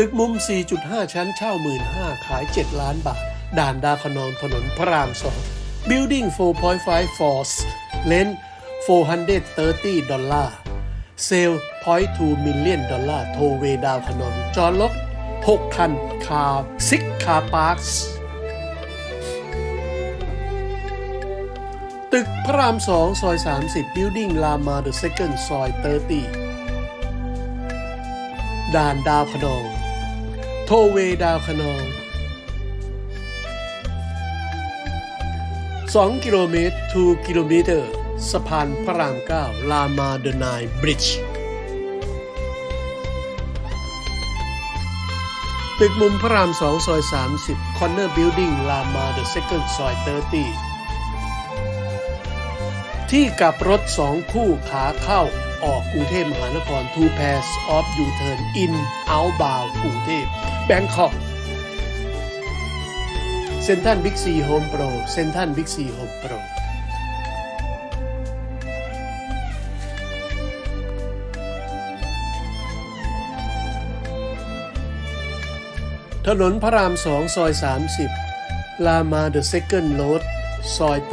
ตึกมุม 4.5 ชั้นเช่า 15,000ขาย 7 ล้านบาท ด่านดาคนองถนนพระราม2 Building 4.5 Force Length 430 ดอลลาร์เซล point 2 million ดอลลาร์โทเวดาวคนองจอดรถ6คันคาร์ซิกคาร์พาร์คตึกพระราม2ซอย 30 Building ลามาเดอะเซคันซอย 30 ด่านดาวขนอง โทเวดาวขนอง 2 กิโลเมตร 2 กิโลเมตร สะพานพระราม 9 ลามาเดอะไนบริดจ์ตึกมุมพระราม 2 ซอย 30 คอนเนอร์บิลดิ่งลามาเดอะเซคันซอย 30 ที่กับรถสองคู่ขาเข้าออกกรุงเทพมหานคร two pairs of U-turn in outbound กรุงเทพ แบงคอกเซนทันบิ๊กซีโฮมโปรเซนทันบิ๊กซีโฮมโปรถนนพระรามสองซอย 30 ลามาเดอะเซคันโรดซอย30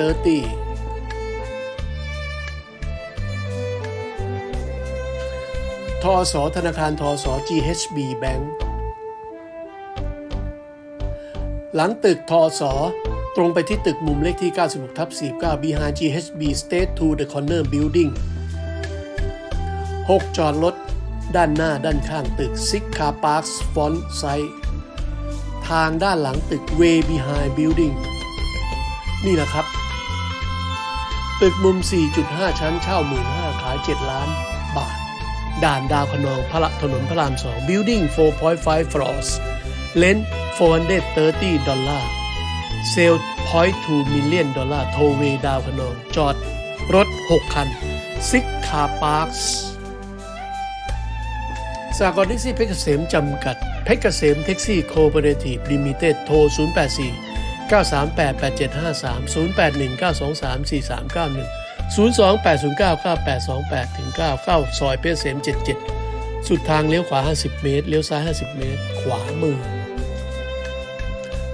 ทอสอธนาคารทอสอ GHB Bank หลังตึกทอสอตรงไปที่ตึกมุมเลขที่ 96ทับ49 behind GHB State to the corner building 6 จอดรถด้านหน้าด้านข้างตึก Six Car Parks Front Site ทางด้านหลังตึก Way behind building นี่แหละครับ ตึกมุม 4.5 ชั้นเช่า 15,000ขาย 7 ล้านบาท ด่านดาวคนองพระถนนพระราม 2 Building 4.5 floors lent 430 ดอลลาร์ Sale point 2 million ดอลลาร์ โทเวดาวคนอง จอด รถ 6 คัน Six Car Parks สากลแท็กซี่เพชรเกษมจำกัด เพชรเกษมแท็กซี่โคเปอเรทีฟลิมิเต็ดโทร 084 938 8753 081 923 4391 02 809 9828ถึง9เข้าซอยเพชรเกษม77 สุดทางเลี้ยวขวา 50 เมตร เลี้ยวซ้าย 50 เมตร ขวามือ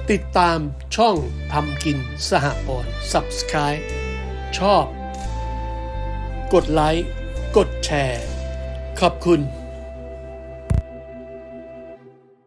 ติดตามช่องทำกินสหกรณ์ Subscribe ชอบ กดไลค์ กดแชร์ ขอบคุณ